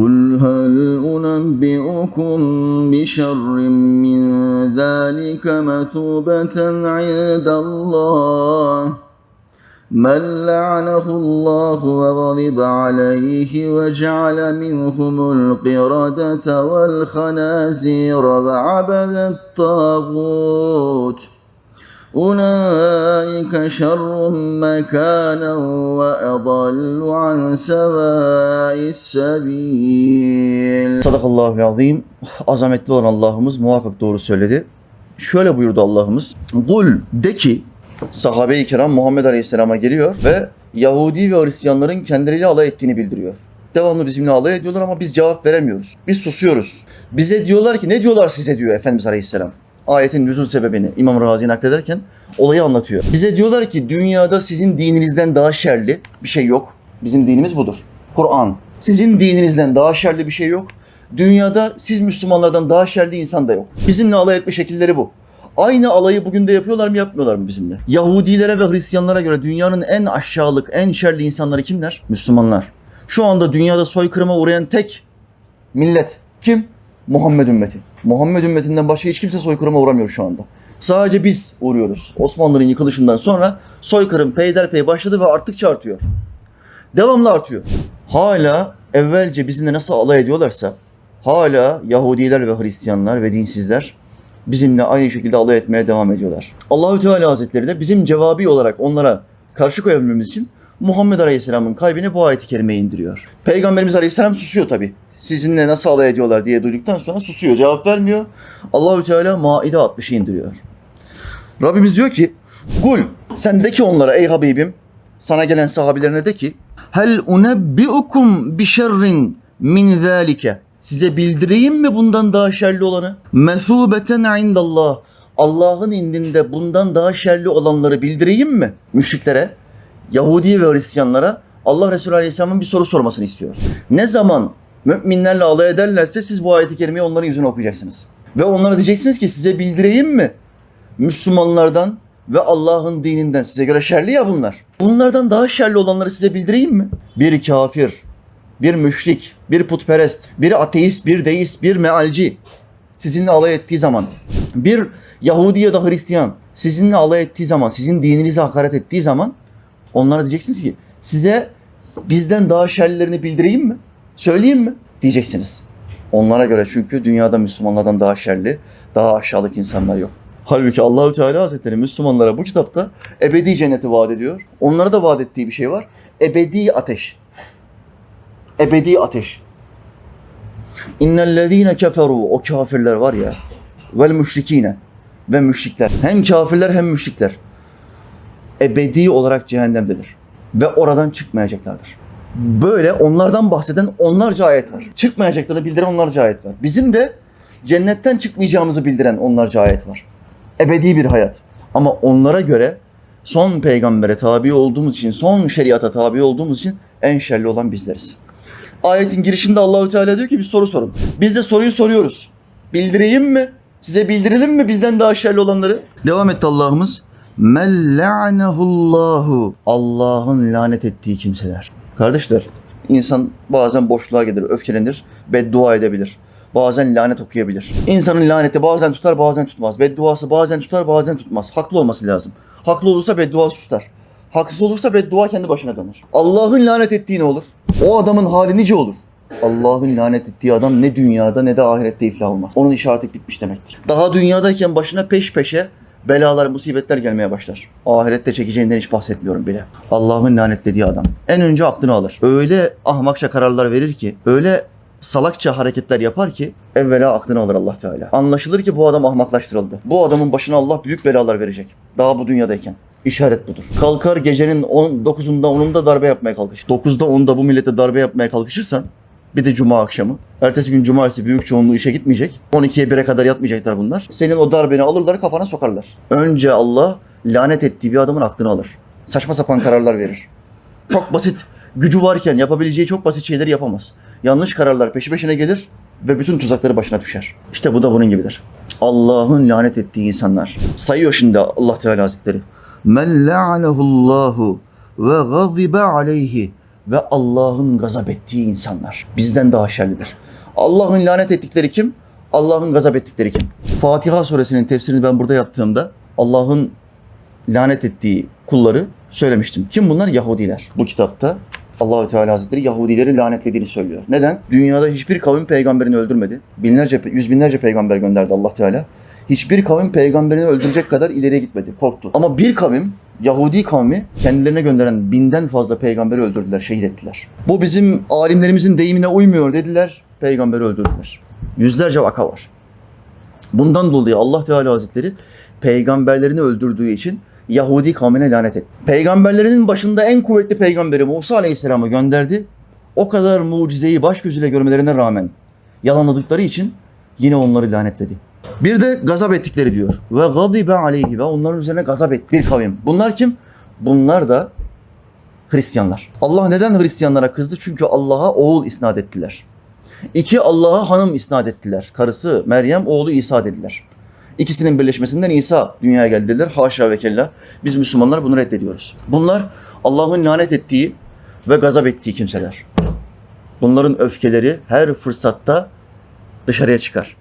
قل هل أنبئكم بشر من ذلك مثوبة عند الله من لعنه الله وغضب عليه وجعل منهم القردة والخنازير وعبد الطاغوت أولئك شر مكانا وأضل عن سواء السبيل Sadakallahu azim. Azametli olan Allah'ımız muhakkak doğru söyledi. Şöyle buyurdu Allah'ımız. Kul de ki sahabe-i kiram Muhammed Aleyhisselam'a geliyor ve Yahudi ve Hristiyanların kendileriyle alay ettiğini bildiriyor. Devamlı bizimle alay ediyorlar ama biz cevap veremiyoruz. Biz susuyoruz. Bize diyorlar ki ne diyorlar size diyor Efendimiz Aleyhisselam. Ayetin nüzul sebebini İmam Razi naklederken olayı anlatıyor. Bize diyorlar ki dünyada sizin dininizden daha şerli bir şey yok. Bizim dinimiz budur. Kur'an. Sizin dininizden daha şerli bir şey yok. Dünyada siz Müslümanlardan daha şerli insan da yok. Bizimle alay etme şekilleri bu. Aynı alayı bugün de yapıyorlar mı yapmıyorlar mı bizimle? Yahudilere ve Hristiyanlara göre dünyanın en aşağılık, en şerli insanları kimler? Müslümanlar. Şu anda dünyada soykırıma uğrayan tek millet kim? Muhammed ümmeti. Muhammed ümmetinden başka hiç kimse soykırıma uğramıyor şu anda. Sadece biz uğruyoruz. Osmanlı'nın yıkılışından sonra soykırım peyderpey başladı ve arttıkça artıyor. Devamlı artıyor. Hala evvelce bizimle nasıl alay ediyorlarsa hala Yahudiler ve Hristiyanlar ve dinsizler bizimle aynı şekilde alay etmeye devam ediyorlar. Allahü Teala Hazretleri de bizim cevabi olarak onlara karşı koyabilmemiz için Muhammed Aleyhisselam'ın kalbine bu ayeti kerimeyi indiriyor. Peygamberimiz Aleyhisselam susuyor tabi. Sizinle nasıl alay ediyorlar diye duyduktan sonra susuyor, cevap vermiyor. Allahü Teala Maide 60'ı indiriyor. Rabbimiz diyor ki, Kul sen de ki onlara ey Habibim, sana gelen sahabilerine de ki, Hel unebbiukum bi şerrin min zalike. Size bildireyim mi bundan daha şerli olanı? Mesubeten indallah. Allah'ın indinde bundan daha şerli olanları bildireyim mi? Müşriklere, Yahudi ve Hristiyanlara Allah Resulü Aleyhisselam'ın bir soru sormasını istiyor. Ne zaman müminlerle alay ederlerse siz bu ayeti kerimeyi onların yüzüne okuyacaksınız. Ve onlara diyeceksiniz ki size bildireyim mi? Müslümanlardan ve Allah'ın dininden size göre şerli ya bunlar. Bunlardan daha şerli olanları size bildireyim mi? Bir kafir, bir müşrik, bir putperest, bir ateist, bir deist, bir mealci sizinle alay ettiği zaman, bir Yahudi ya da Hristiyan sizinle alay ettiği zaman, sizin dininize hakaret ettiği zaman onlara diyeceksiniz ki size bizden daha şerlilerini bildireyim mi? Söyleyeyim mi? Diyeceksiniz. Onlara göre çünkü dünyada Müslümanlardan daha şerli, daha aşağılık insanlar yok. Halbuki Allahü Teala Hazretleri Müslümanlara bu kitapta ebedi cenneti vaat ediyor. Onlara da vaat ettiği bir şey var. Ebedi ateş. Ebedi ateş. İnnellezîne keferû o kafirler var ya vel müşrikîne ve müşrikler. Hem kafirler hem müşrikler. Ebedi olarak cehennemdedir. Ve oradan çıkmayacaklardır. Böyle onlardan bahseden onlarca ayet var. Çıkmayacaklarını bildiren onlarca ayet var. Bizim de cennetten çıkmayacağımızı bildiren onlarca ayet var. Ebedi bir hayat. Ama onlara göre son peygambere tabi olduğumuz için, son şeriata tabi olduğumuz için en şerli olan bizleriz. Ayetin girişinde Allahü Teala diyor ki bir soru sorun. Biz de soruyu soruyoruz. Bildireyim mi? Size bildirelim mi bizden daha şerli olanları? Devam etti Allah'ımız. Men la'nehullahu. Allah'ın lanet ettiği kimseler. Kardeşler, insan bazen boşluğa gelir, öfkelenir, beddua edebilir. Bazen lanet okuyabilir. İnsanın laneti bazen tutar, bazen tutmaz. Bedduası bazen tutar, bazen tutmaz. Haklı olması lazım. Haklı olursa bedduası tutar. Haksız olursa beddua kendi başına döner. Allah'ın lanet ettiği ne olur? O adamın hali nice olur? Allah'ın lanet ettiği adam ne dünyada ne de ahirette iflah olmaz. Onun işi artık bitmiş demektir. Daha dünyadayken başına peş peşe belalar, musibetler gelmeye başlar. Ahirette çekeceğinden hiç bahsetmiyorum bile. Allah'ın lanetlediği adam. En önce aklını alır. Öyle ahmakça kararlar verir ki, öyle salakça hareketler yapar ki evvela aklını alır Allah Teala. Anlaşılır ki bu adam ahmaklaştırıldı. Bu adamın başına Allah büyük belalar verecek. Daha bu dünyadayken. İşaret budur. Kalkar gecenin 9'unda 10'unda darbe yapmaya kalkışır. 9'da 10'da bu millete darbe yapmaya kalkışırsan bir de cuma akşamı. Ertesi gün cumartesi büyük çoğunluğu işe gitmeyecek. 12'ye 1'e kadar yatmayacaklar bunlar. Senin o darbeni alırlar kafana sokarlar. Önce Allah lanet ettiği bir adamın aklını alır. Saçma sapan kararlar verir. Çok basit. Gücü varken yapabileceği çok basit şeyleri yapamaz. Yanlış kararlar peşi peşine gelir ve bütün tuzakları başına düşer. İşte bu da bunun gibidir. Allah'ın lanet ettiği insanlar. Sayıyor şimdi Allah Teala Hazretleri. Men la'anehullahu ve gazibe aleyhi ve Allah'ın gazap ettiği insanlar. Bizden daha şerlidir. Allah'ın lanet ettikleri kim? Allah'ın gazap ettikleri kim? Fatiha suresinin tefsirini ben burada yaptığımda Allah'ın lanet ettiği kulları söylemiştim. Kim bunlar? Yahudiler. Bu kitapta Allahü Teala Hazretleri Yahudileri lanetlediğini söylüyor. Neden? Dünyada hiçbir kavim peygamberini öldürmedi. Binlerce, yüz binlerce peygamber gönderdi Allah Teala. Hiçbir kavim peygamberini öldürecek kadar ileriye gitmedi. Korktu. Ama bir kavim Yahudi kavmi kendilerine gönderen binden fazla peygamberi öldürdüler, şehit ettiler. Bu bizim alimlerimizin deyimine uymuyor dediler, peygamberi öldürdüler. Yüzlerce vaka var. Bundan dolayı Allah Teala Hazretleri peygamberlerini öldürdüğü için Yahudi kavmine lanet etti. Peygamberlerinin başında en kuvvetli peygamberi Musa Aleyhisselam'ı gönderdi. O kadar mucizeyi baş gözüyle görmelerine rağmen yalanladıkları için yine onları lanetledi. Bir de gazap ettikleri diyor. Ve gadibe aleyhi ve onların üzerine gazap etti bir kavim. Bunlar kim? Bunlar da Hristiyanlar. Allah neden Hristiyanlara kızdı? Çünkü Allah'a oğul isnat ettiler. İki Allah'a hanım isnat ettiler. Karısı Meryem, oğlu İsa dediler. İkisinin birleşmesinden İsa dünyaya geldi dediler. Haşa ve kella. Biz Müslümanlar bunu reddediyoruz. Bunlar Allah'ın lanet ettiği ve gazap ettiği kimseler. Bunların öfkeleri her fırsatta dışarıya çıkar.